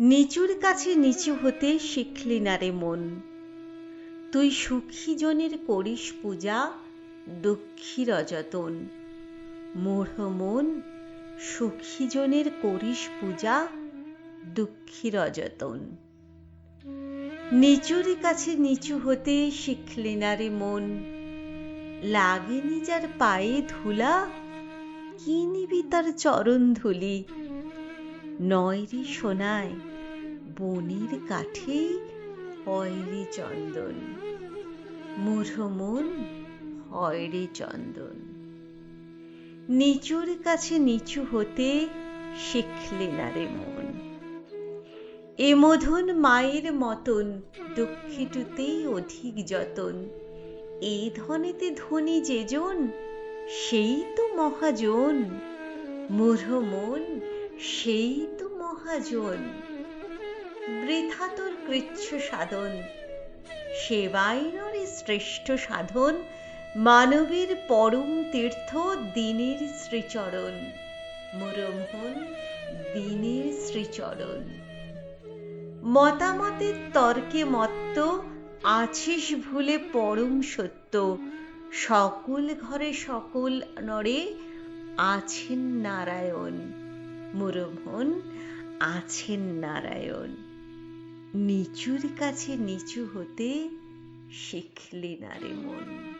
নিচুর কাছে নিচু হতে শিখলি না রে মন। তুই সুখী জনের করিস পূজা দুঃখী রজতন মূঢ় মন, সুখী জনের করিস পূজা দুঃখী রজতন নিচুর কাছে নিচু হতে শিখলি না রে মন। লাগেনি যার পায়ে ধুলা, কি নিবি তার চরণ ধুলি? নয় রে সোনায়, বনের কাঠে হয় রে চন্দন। মূঢ় মন হয় রে চন্দন। নিচুর কাছে নিচু হতে শিখলে না রে মন। এ মধুন মায়ের মতন দুঃখিটুতেই অধিক যতন। এ ধনেতে ধনী যেজন সেই তো মহাজন। মূঢ় মন সেই তো মহাজন। বৃথা তোর কৃচ্ছ সাধন। সেবাই নরে শ্রেষ্ঠ সাধন। মানবের পরম তীর্থ দিনের শ্রীচরণ। মুরমোহন, দিনের শ্রীচরণ। মতামতের তর্কে মত্ত, আছিস ভুলে পরম সত্য। সকল ঘরে সকল নরে আছেন নারায়ণ। মুরমোহন আছেন নারায়ণ। নিচুর কাছে নিচু হতে শিখলি না রে মন।